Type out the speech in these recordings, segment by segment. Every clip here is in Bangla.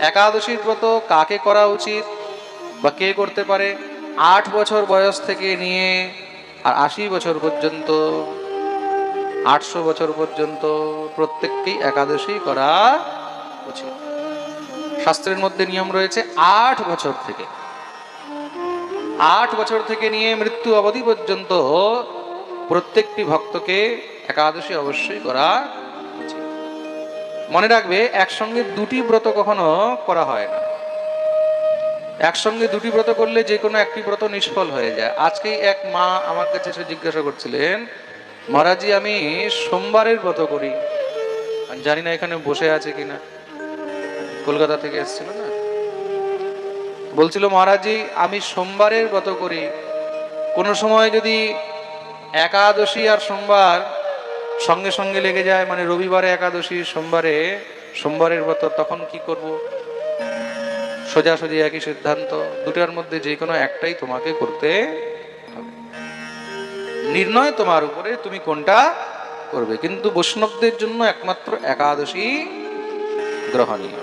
একাদশীর ব্রত কাকে করা উচিত বা কে করতে পারে? আট বছর বয়স থেকে নিয়ে আর আশি বছর পর্যন্ত, আটশো বছর পর্যন্ত প্রত্যেককেই একাদশী করা উচিত। শাস্ত্রের মধ্যে নিয়ম রয়েছে আট বছর থেকে। আট বছর থেকে নিয়ে মৃত্যু অবধি পর্যন্ত প্রত্যেকটি ভক্তকে একাদশী অবশ্যই করা মনে রাখবে, একসঙ্গে দুটি ব্রত কখনো করা হয় না। একসঙ্গে দুটি ব্রত করলে যে কোনো একটি ব্রত নিষ্ফল হয়ে যায়। আজকেই এক মা আমার কাছে এসে জিজ্ঞাসা করছিলেন, মহারাজি, আমি সোমবারের ব্রত করি। জানি না এখানে বসে আছে কিনা। কলকাতা থেকে এসেছিল না? বলছিল, মহারাজি, আমি সোমবারের ব্রত করি। কোনো সময় যদি একাদশী আর সোমবার সঙ্গে সঙ্গে লেগে যায় মানে রবিবারে, একাদশী, সোমবারে, সোমবারের ব্রত, তখন কি করব? সোজাসুজি একই সিদ্ধান্ত, দুটার মধ্যে যে কোনো একটাই তোমাকে করতে হবে। নির্ণয় তোমার উপরে, তুমি কোনটা করবে? কিন্তু বৈষ্ণবদের জন্য একমাত্র একাদশী গ্রহণীয়।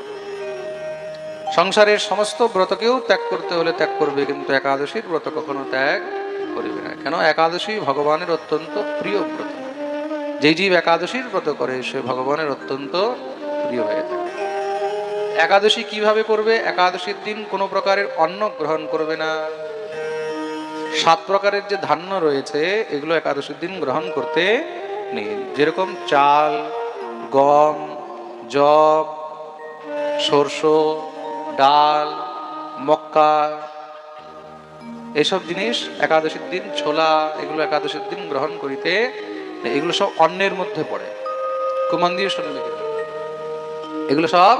সংসারের সমস্ত ব্রতকেও ত্যাগ করতে হলে ত্যাগ করবে, কিন্তু একাদশীর ব্রত কখনো ত্যাগ করবে না। কেন? একাদশী ভগবানের অত্যন্ত প্রিয় ব্রত। যেই জীব একাদশীর ব্রত করে, সে ভগবানের অত্যন্ত প্রিয় হয়ে থাকে। একাদশী কীভাবে করবে একাদশীর দিন কোনো প্রকারের অন্ন গ্রহণ করবে না। সাত প্রকারের যে ধান্য রয়েছে, এগুলো একাদশীর দিন গ্রহণ করতে নেই। যেরকম চাল, গম জব সরষ, ডাল, মক্কা, এসব জিনিস একাদশীর দিন, ছোলা, এগুলো একাদশীর দিন গ্রহণ করিতে। এগুলো সব অন্যের মধ্যে পড়ে। কুমান দিয়ে। এগুলো। সব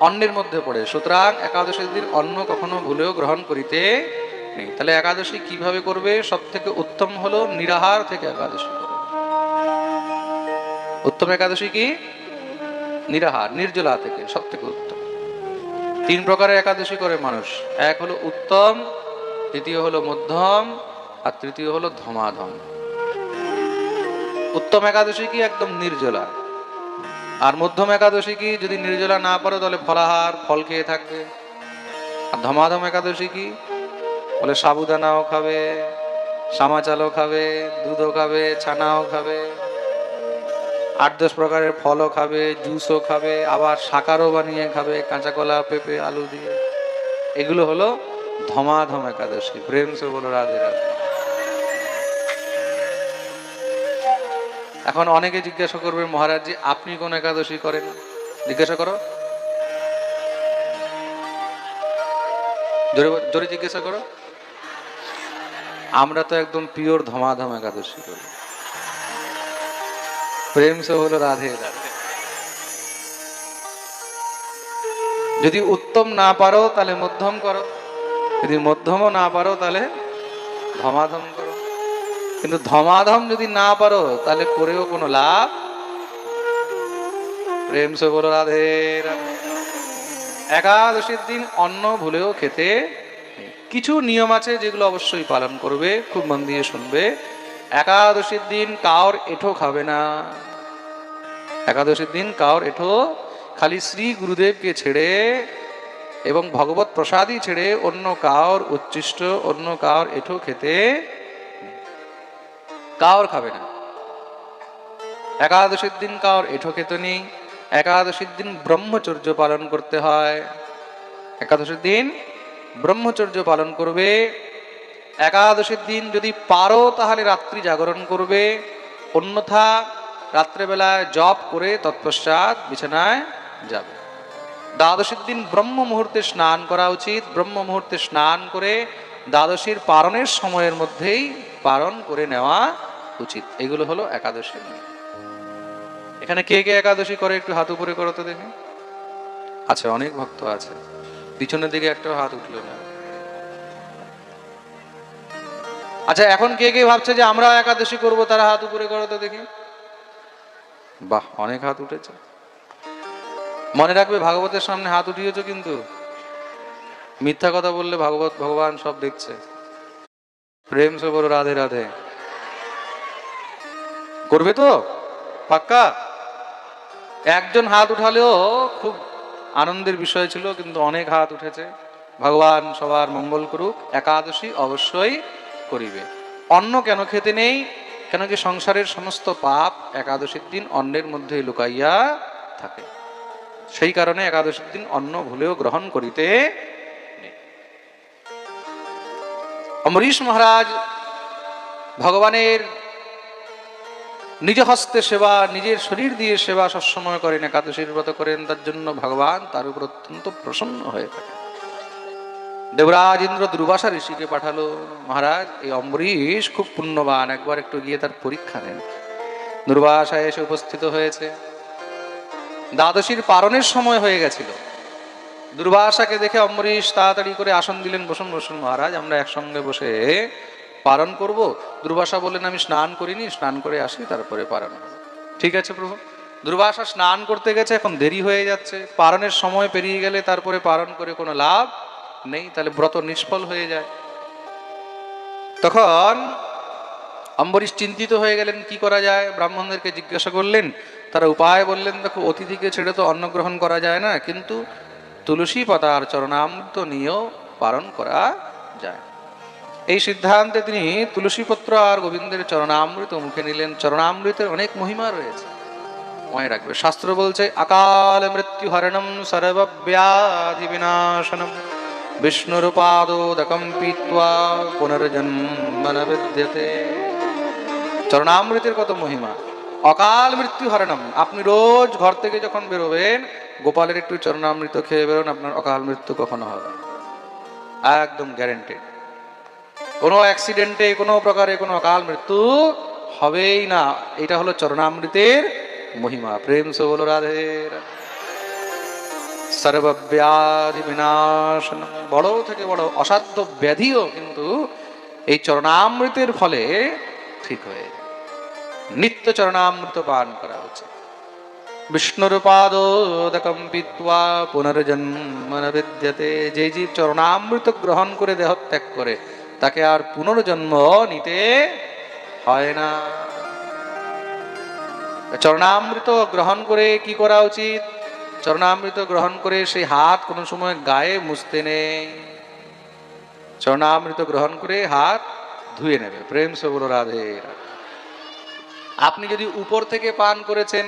অন্যের মধ্যে পড়ে। সুতরাং একাদশীর দিন অন্ন কখনো ভুলেও গ্রহণ করিতে নেই। তাহলে একাদশী কীভাবে করবে? সব থেকে উত্তম হলো নিরাহার থেকে একাদশী উত্তম একাদশী কি? নিরাহার, নির্জলা থেকে সব থেকে উত্তম। তিন প্রকারের একাদশী করে মানুষ। এক হলো উত্তম, দ্বিতীয় হলো মধ্যম, আর তৃতীয় হলো ধমাধম। উত্তম একাদশী কি একদম নির্জলা? আর মধ্যম একাদশী কি যদি নির্জলা না পারো তাহলে ফলাহার, ফল খেয়ে থাকবে। আর ধমাধম একাদশী কি? বলে সাবুদানাও খাবে সামা চালও খাবে, দুধও খাবে, ছানাও খাবে, আট দশ প্রকারের ফলও খাবে, জুসও খাবে, আবার শাকারও বানিয়ে খাবে কাঁচা কলা পেঁপে, আলু দিয়ে। এগুলো হলো ধমাধম একাদশী। প্রেম সে বলো রাধে রাধে। এখন অনেকে জিজ্ঞাসা করবে, মহারাজজি, আপনি কোন একাদশী করেন? জিজ্ঞাসা করো। জোরে জোরে জিজ্ঞাসা করো। আমরা তো একদম পিওর ধমাধম একাদশী করি। প্রেম সে হলো রাধে রাধে। যদি উত্তম না পারো, তাহলে মধ্যম করো। যদি মধ্যমও না পারো, তাহলে ধমাধম করো। কিন্তু ধমাধম যদি না পারো, তাহলে করেও কোনো লাভ? প্রেম সে বলো, রাধে একাদশীর দিন অন্ন ভুলেও খেতে কিছু নিয়ম আছে যেগুলো অবশ্যই পালন করবে, খুব মন দিয়ে শুনবে। একাদশীর দিন কাউর এঠো খাবে না। একাদশীর দিন কাউর এঠো খালি শ্রী গুরুদেবকে ছেড়ে এবং ভগবত প্রসাদই ছেড়ে অন্য কাউর উচ্ছিষ্ট, অন্য কাউর এঠো খেতে। কাউর খাবে না। একাদশীর দিন কাউর এঠো খেতে নেই। একাদশীর দিন ব্রহ্মচর্য পালন করতে হয়। একাদশীর দিন ব্রহ্মচর্য পালন করবে। একাদশীর দিন যদি পারো তাহলে রাত্রি জাগরণ করবে। অন্যথা রাত্রেবেলায় জপ করে তৎপশ্চাৎ বিছানায় যাবে। দ্বাদশীর দিন ব্রহ্ম মুহূর্তে স্নান করা উচিত। ব্রহ্ম মুহূর্তে স্নান করে দ্বাদশীর পারণের সময়ের মধ্যেই পালন করে নেওয়া উচিত। এগুলো হলো একাদশী। এখানে কে কে একাদশী করে একটু হাত উপরে করো তো দেখি। আচ্ছা অনেক ভক্ত আছে। পিছনের দিকে একটা হাত উঠল না। আচ্ছা এখন কে কে ভাবছে যে আমরা একাদশী করব, তারা হাত উপরে করো তো দেখি। বাহ, অনেক হাত উঠেছে। মনে রাখবে, ভাগবতের সামনে হাত উঠিয়েছো কিন্তু। মিথ্যা কথা বললে ভাগবত, ভগবান সব দেখছে। প্রেম সে রাধে রাধে। করবে তো? পাক্কা? একজন হাত উঠালেও খুব আনন্দের বিষয় ছিল, কিন্তু অনেক হাত উঠেছে। ভগবান সবার মঙ্গল করুক, একাদশী অবশ্যই করিবে। অন্ন কেন খেতে নেই? কেন কি সংসারের সমস্ত পাপ একাদশীর দিন অন্নের মধ্যে লুকাইয়া থাকে? সেই কারণে একাদশীর দিন অন্ন ভুলেও গ্রহণ করিতে। অমরিশ মহারাজ ভগবানের নিজ হস্তে সেবা, নিজের শরীর দিয়ে সেবা সবসময় করেন, একাদশীর ব্রত করেন, তার জন্য ভগবান তার উপর অত্যন্ত প্রসন্ন হয়ে থাকে। দেবরাজ ইন্দ্র দুর্বাসা ঋষিকে পাঠালো, মহারাজ, এই অম্বরীশ খুব পুণ্যবান, একবার একটু গিয়ে তার পরীক্ষা নেন। দুর্বাসা এসে উপস্থিত হয়েছে। দ্বাদশীর পারণের সময় হয়ে গেছিল। দুর্বাসাকে দেখে অম্বরীশ তাড়াতাড়ি করে আসন দিলেন, বসুন বসুন মহারাজ, আমরা একসঙ্গে বসে পালন করব? দুর্বাসা বললেন, আমি স্নান করিনি, স্নান করে আসি, তারপরে পারণ। ঠিক আছে প্রভু। দুর্বাসা স্নান করতে গেছে, এখন দেরি হয়ে যাচ্ছে। পারণের সময় পেরিয়ে গেলে তারপরে পারণ করে কোনো লাভ নেই, তাহলে ব্রত নিষ্ফল হয়ে যায়। তখন অম্বরীশ চিন্তিত হয়ে গেলেন, কি করা যায়? ব্রাহ্মণদেরকে জিজ্ঞাসা করলেন। তারা উপায় বললেন, দেখো, অতিথিকে ছেড়ে তো অন্ন গ্রহণ করা যায় না, কিন্তু তুলসী পাতার চরণামৃত নিয়েও পালন করা যায়। এই সিদ্ধান্তে তিনি তুলসীপত্র আর গোবিন্দের চরণামৃত মুখে নিলেন। চরণামৃতের অনেক মহিমা রয়েছে। মনে রাখবে শাস্ত্র বলছে, আকাল মৃত্যু হরণম সর্বব্যাধি বিনাশনম বিষ্ণুর পাদোদকম পিত্বা পুনর্জন্ম বিদ্যতে। চরণামৃতের কত মহিমা। অকাল মৃত্যু হরণম আপনি রোজ ঘর থেকে যখন বেরোবেন, গোপালের একটু চরণামৃত খেয়ে বেরোন, আপনার অকাল মৃত্যু কখনো হবে একদম গ্যারেন্টেড কোনো অ্যাক্সিডেন্টে কোনো প্রকারে, কোনো অকাল মৃত্যু হবেই না। এটা হলো চরণামৃতের মহিমা। প্রেম সে বলো, রাধে। সর্বব্যাধি বিনাশন। বড় থেকে বড় অসাধ্য ব্যাধিও কিন্তু এই চরণামৃতের ফলে ঠিক হয়ে। নিত্য চরণামৃত পান করা উচিত। বিষ্ণুর পাদোদকম পুনর্জন্ম যে জীব চরণামৃত গ্রহণ করে দেহ ত্যাগ করে তাকে আর পুনর্জন্ম নিতে হয় না। চরণামৃত গ্রহণ করে কি করা উচিত? চরণামৃত গ্রহণ করে সেই হাত কোনো সময় গায়ে মুছতে নেই। চরণামৃত গ্রহণ করে হাত ধুয়ে নেবে। প্রেম সে রাধে রাধে। আপনি যদি উপর থেকে পান করেছেন,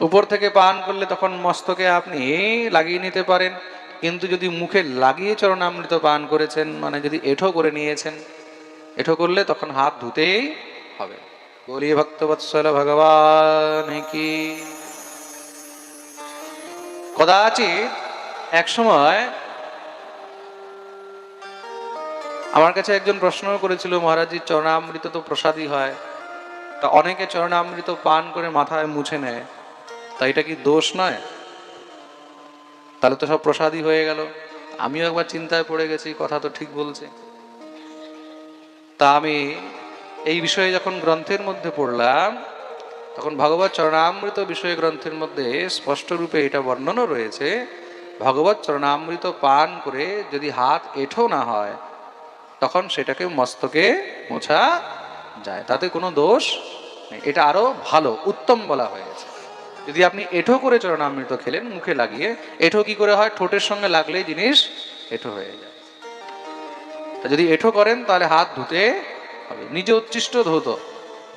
উপর থেকে পান করলে তখন মস্তকে আপনি লাগিয়ে নিতে পারেন। কিন্তু যদি মুখে লাগিয়ে চরণামৃত পান করেছেন মানে যদি এঠো করে নিয়েছেন, এঠো করলে তখন হাত ধুতেই হবে। বলিয়ে ভক্তবৎসল ভগবান কি। কদাচিৎ এক সময় আমার কাছে একজন প্রশ্ন করেছিল মহারাজজি চরণামৃত তো প্রসাদই হয়, তা অনেকে চরণামৃত পান করে মাথায় মুছে নেয়, তা এটা কি দোষ নয়? তাহলে তো সব প্রসাদই হয়ে গেল। আমিও একবার চিন্তায় পড়ে গেছি, কথা তো ঠিক বলছে। তা আমি এই বিষয়ে যখন গ্রন্থের মধ্যে পড়লাম, তখন ভগবত চরণামৃত বিষয় গ্রন্থের মধ্যে স্পষ্ট রূপে এটা বর্ণনা রয়েছে, ভগবত চরণামৃত পান করে যদি হাত এঠো না হয়, তখন সেটাকে মস্তকে মোছা যায়, তাতে কোনো দোষ নেই। এটা আরও ভালো, উত্তম বলা হয়েছে। যদি আপনি এঠো করে চরণ চরণামৃত খেলেন মুখে লাগিয়ে, এঠো কি করে হয়? ঠোঁটের সঙ্গে লাগলেই জিনিস এঠো হয়ে যায়। যদি এঠো করেন, তাহলে হাত ধুতে হবে। নিজে উচ্ছিষ্ট ধৌত।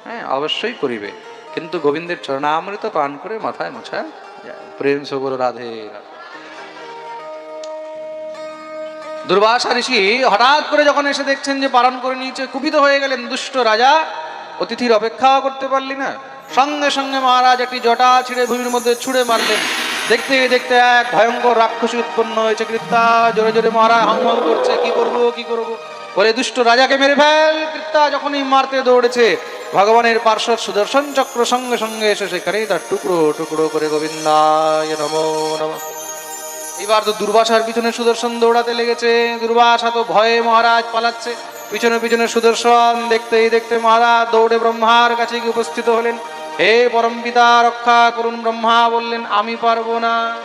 হ্যাঁ অবশ্যই করিবে। কিন্তু গোবিন্দের চরণামৃত পান করে মাথায় মোছা যায়। প্রেম রাধে রাধে। দুর্বাসা ঋষি হঠাৎ করে যখন এসে দেখছেন যে পালন করে নিয়েছে, কুপিত হয়ে গেলেন দুষ্ট রাজা, অতিথির অপেক্ষাও করতে পারলি না। সঙ্গে সঙ্গে মহারাজ একটি জটা ছিঁড়ে ভূমির মধ্যে ছুঁড়ে মারলেন। দেখতে দেখতে এক ভয়ঙ্কর রাক্ষসী উৎপন্ন হয়েছে কৃত্তা জোরে জোরে মহারাজ হাঙ্গল করছে, কি করব কি করব? বলে দুষ্ট রাজাকে মেরে ফেল। কৃত্তা যখনই মারতে দৌড়েছে, ভগবানের পার্শ্বদ সুদর্শন চক্র সঙ্গে সঙ্গে এসে সেখানেই তার টুকরো টুকরো করে গোবিন্দায় নমো, নমঃ। এবার তো দুর্বাসার পিছনে সুদর্শন দৌড়াতে লেগেছে। দুর্বাসা তো ভয়ে মহারাজ পালাচ্ছে। পিছনে পিছনে সুদর্শন দেখতেই দেখতে মহারাজ দৌড়ে ব্রহ্মার কাছে গিয়ে উপস্থিত হলেন। হে পরম পিতা, রক্ষা করুন ব্রহ্মা বললেন, আমি পারব না।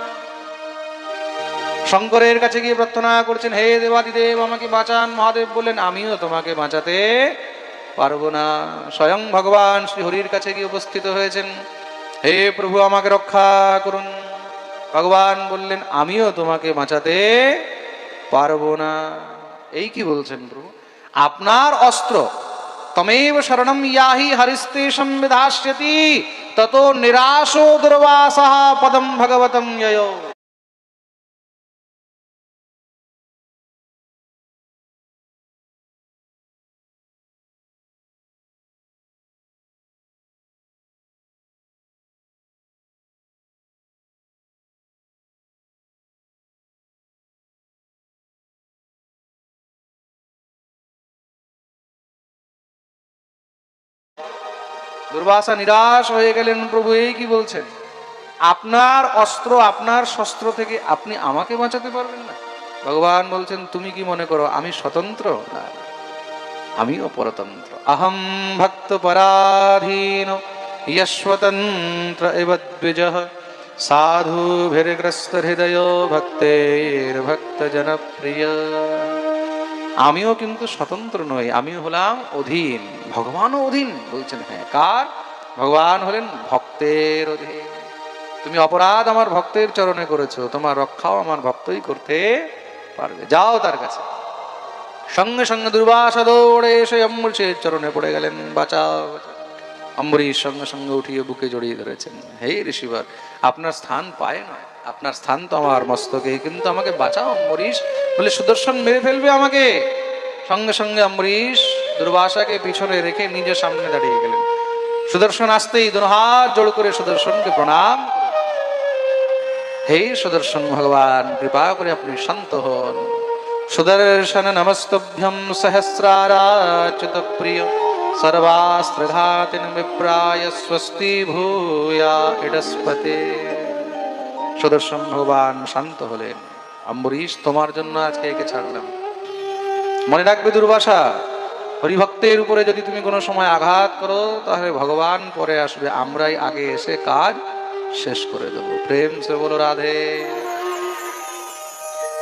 শঙ্করের কাছে গিয়ে প্রার্থনা করছেন, হে দেবাদিদেব, আমাকে বাঁচান। মহাদেব বললেন, আমিও তোমাকে বাঁচাতে পারব না। স্বয়ং ভগবান শ্রী হরির কাছে গিয়ে উপস্থিত হয়েছেন। হে প্রভু, আমাকে রক্ষা করুন। ভগবান বললেন, আমিও তোমাকে বাঁচাতে পারব না। এই কি বলছেন প্রভু? আপনার অস্ত্র तमेव शरण या ही हरिस्तेशम विधाष्यति तथो निराशो दुर्वास पदम भगवतम ययो। দুর্বাসা নিরাশ হয়ে গেলেন প্রভু, এই কি বলছেন? আপনার অস্ত্র, আপনার শস্ত্র থেকে আপনি আমাকে বাঁচাতে পারবেন না? ভগবান বলছেন, তুমি কি মনে করো, আমি স্বতন্ত্র? না আমিও পরতন্ত্র। অহম ভক্ত পরাধীন যস্বতন্ত্র এব সাধু ভিরগ্রস্ত হৃদয় ভক্তের ভক্ত জনপ্রিয় আমিও কিন্তু স্বতন্ত্র নই, আমিও হলাম অধীন। ভগবানও অধীন। বলছেন হ্যাঁ কার? ভগবান হলেন ভক্তের অধীন। তুমি অপরাধ আমার ভক্তের চরণে করেছ, তোমার রক্ষাও আমার ভক্তই করতে পারবে। যাও তার কাছে। সঙ্গে সঙ্গে দুর্বাসা দৌড়ে এসে অম্বরীশের চরণে পড়ে গেলেন, বাঁচাও। অম্বরীশ সঙ্গে সঙ্গে উঠিয়ে বুকে জড়িয়ে ধরেছেন। হে ঋষিবর, আপনার স্থান পায় না আপনার স্থান তো আমার মস্তকে কিন্তু আমাকে বাঁচাও অম্বরীশ। বলে, সুদর্শন মেরে ফেলবে আমাকে। সঙ্গে সঙ্গে অম্বরীশ দুর্বাসাকে পিছনে রেখে নিজের সামনে দাঁড়িয়ে গেলেন। সুদর্শন আসতেই দুনো হাত জোড় করে সুদর্শনকে প্রণাম হে সুদর্শন ভগবান, কৃপা করে আপনি শান্ত হন। সুদর্শন নমস্তভ্যম সহস্রারাচ্যুত প্রিয়। সর্বাস্ত্রঘাতিন বিপ্রায় স্বস্তি ভূয়া ইডস্পতে। সুদর্শন ভগবান শান্ত হলেন। অম্বরীশ, তোমার জন্য আজকে একে ছাড়লাম। মনে রাখবে দুর্বাসা, হরিভক্তের উপরে যদি তুমি কোনো সময় আঘাত করো, তাহলে ভগবান পরে আসবে। আমরাই আগে এসে কাজ শেষ করে দেবো। প্রেম সে বলো রাধে।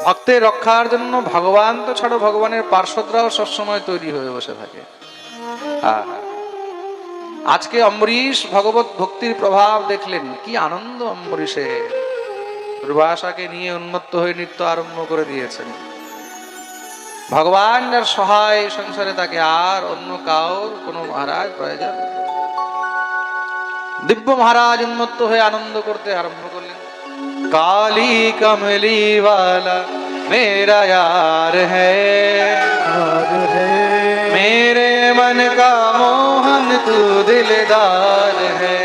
ভক্তের রক্ষার জন্য ভগবান তো ছাড়ো, ভগবানের পার্শ্বদরাও সবসময় তৈরি হয়ে বসে থাকে। আজকে অম্বরীশ ভগবত ভক্তির প্রভাব দেখলেন। কি আনন্দ অম্বরীশের। দুর্বাসাকে নিয়ে উন্মত্ত হয়ে নৃত্য আরম্ভ করে দিয়েছেন ভগবান যার সহায় সংসারে তাকে আর অন্য কাউর কোনো মহারাজ প্রয়োজন নেই। দিব্য মহারাজ উন্মত্ত হয়ে আনন্দ করতে আরম্ভ করলেন কালী কমলি वाला मेरा यार है मेरे मन का मोहन तू दिलदार है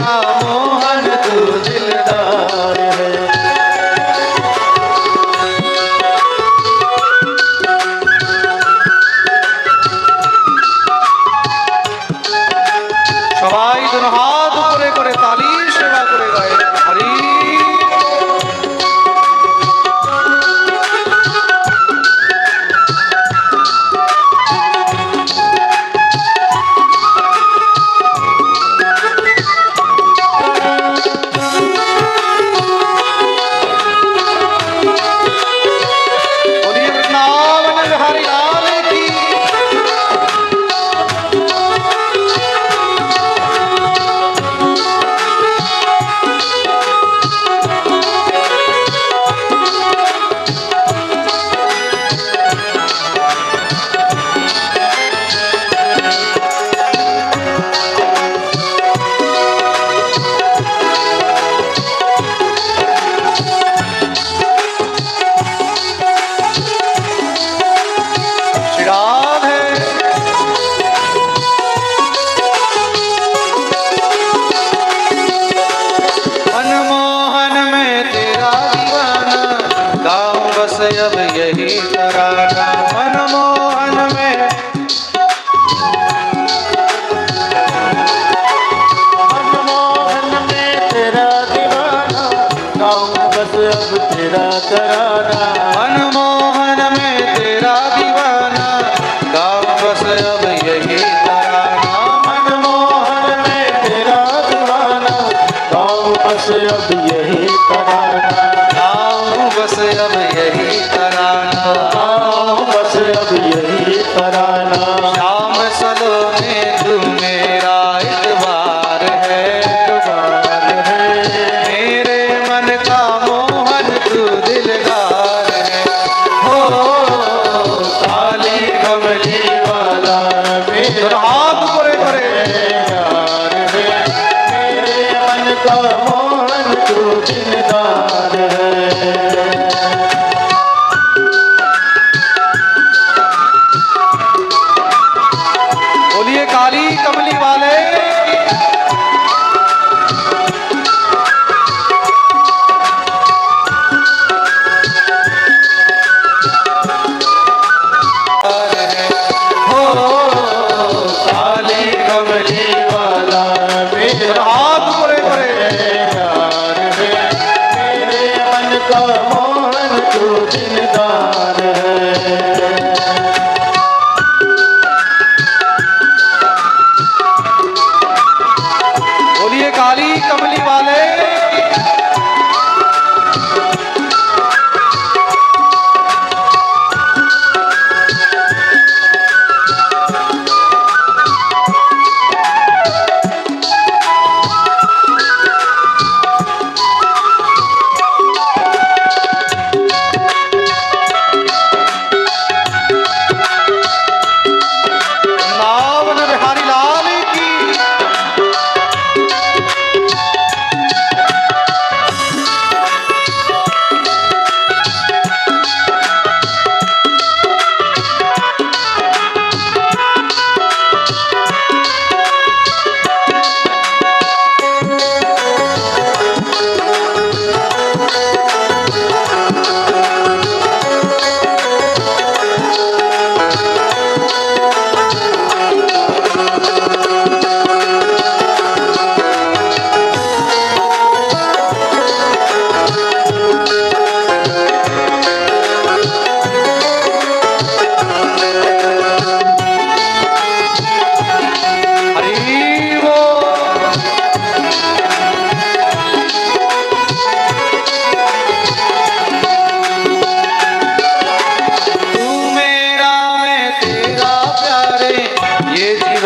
मन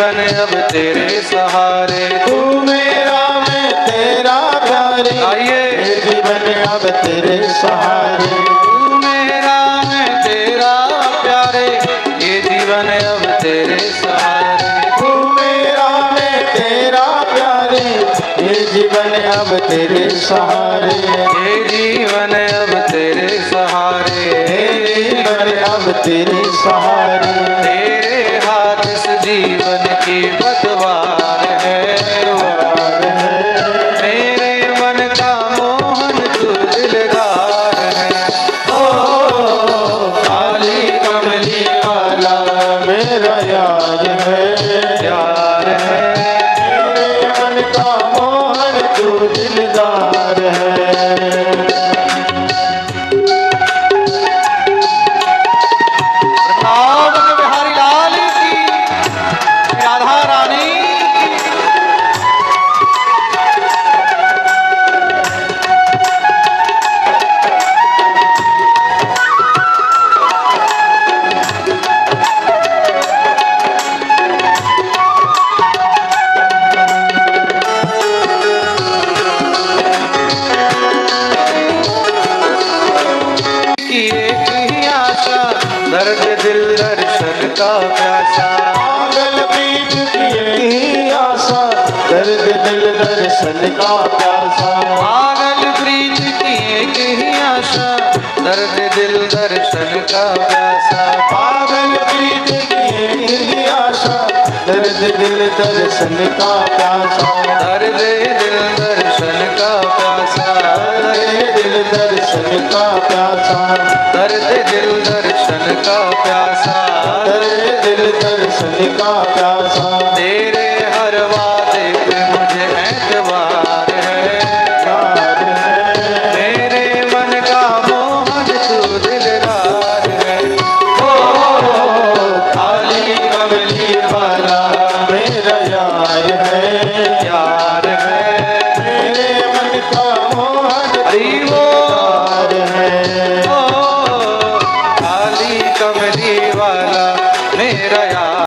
तेरे सहारे। तू मेरा मैं तेरा प्यारे। आइए। ये जीवन अब तेरे सहारे। तू मेरा मैं तेरा प्यारे। ये जीवन अब तेरे सहारे। तू मेरा मैं तेरा प्यारे। ये जीवन अब तेरे सहारे। ये जीवन अब तेरे सहारे। ये जीवन अब तेरे सहारे। दर्शन का प्यासा। दर्द दिल दर्शन का प्यासा। दर्द दिल दर्शन का प्यासा। दर्द दिल दर्शन का प्यासा। दर्द दिल दर्शन का प्यासा। तेरे हर